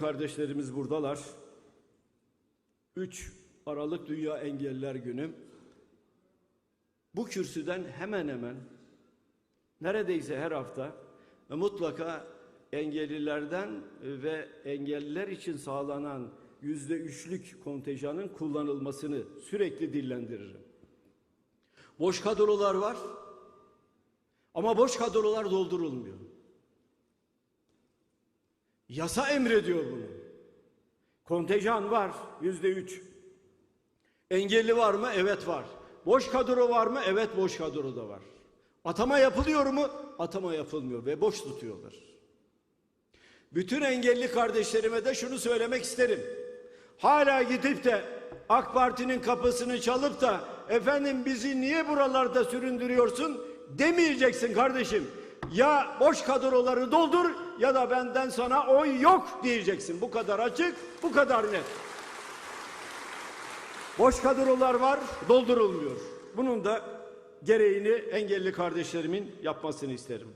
Kardeşlerimiz buradalar. 3 Aralık Dünya Engelliler Günü. Bu kürsüden hemen hemen neredeyse her hafta mutlaka engellilerden ve engelliler için sağlanan yüzde üçlük kontenjanın kullanılmasını sürekli dillendiririm. Boş kadrolar var ama boş kadrolar doldurulmuyor. Yasa emrediyor bunu. Kontenjan var yüzde üç. Engelli var mı? Evet var. Boş kadro var mı? Evet boş kadro da var. Atama yapılıyor mu? Atama yapılmıyor ve boş tutuyorlar. Bütün engelli kardeşlerime de şunu söylemek isterim. Hala gidip de AK Parti'nin kapısını çalıp da efendim bizi niye buralarda süründürüyorsun demeyeceksin kardeşim. Ya boş kadroları doldur ya da benden sana oy yok diyeceksin. Bu kadar açık, bu kadar net. Boş kadrolar var, doldurulmuyor. Bunun da gereğini engelli kardeşlerimin yapmasını isterim.